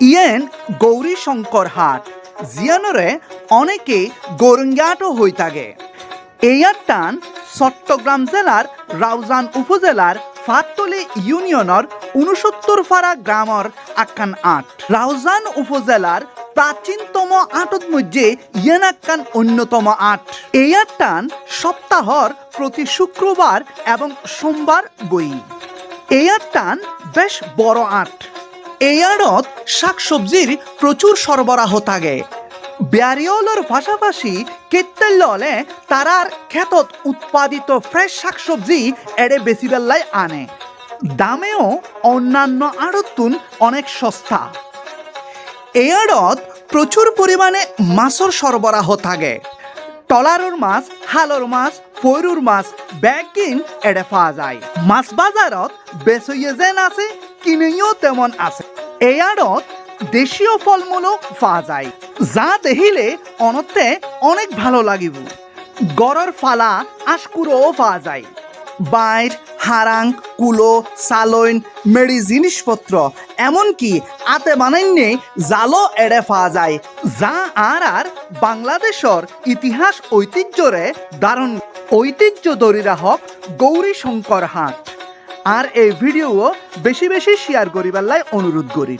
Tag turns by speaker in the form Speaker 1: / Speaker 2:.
Speaker 1: Yen Gauri Shankar হাট। জিয়ানরে অনেকে গৌরঙ্গাটও হয়ে থাকে। এয়ার টান চট্টগ্রাম জেলার রাউজান উপজেলার ফাততলি ইউনিয়নের উনসত্তর ফাড়া গ্রামর আখ্যান আট। রাউজান উপজেলার প্রাচীনতম আটত মধ্যে ইয়েন আখ্যান অন্যতম আট। এয়ার টান সপ্তাহর প্রতি শুক্রবার এবং সোমবার বই। এয়ার টান বেশ বড় আট। এয়ারত শাকসবজির প্রচুর সরবরাহ থাকে। ব্যারিওলর পাশাপাশি কেত্তেললে তারার ক্ষেতত উৎপাদিত ফ্রেশ শাকসবজি এড়ে বেশি বেল্লায় আনে। দামেও অন্যান্য আড়তুন অনেক সস্তা। এয়ারত প্রচুর পরিমাণে মাছর সরবরাহ থাকে। টলারুর মাছ, হালর মাছ ফৈরুর মাছ ব্যাগিন এড়ে পাওয়া যায়। মাছ বাজারত বেচইয়ে যেন আছে কিনেও তেমন আছে। এয়ারত দেশীয় ফলমূলও পাওয়া যায়। যা দেখিলে অনতে অনেক ভালো লাগিব। গড়র ফালা আশকুরোও পাওয়া যায়। বাইর, হারাং, কুলো, সালইন, মেডি জিনিসপত্র। এমনকি আতে বানাইনে জালও এড়ে পাওয়া যায়, যা আর আর বাংলাদেশর ইতিহাস ঐতিহ্যরে দারুণ। ঐতিহ্য ধরি হক গৌরী শঙ্কর হাট। আর এই ভিডিও বেশি বেশি শেয়ার করিবার লাই অনুরোধ করি।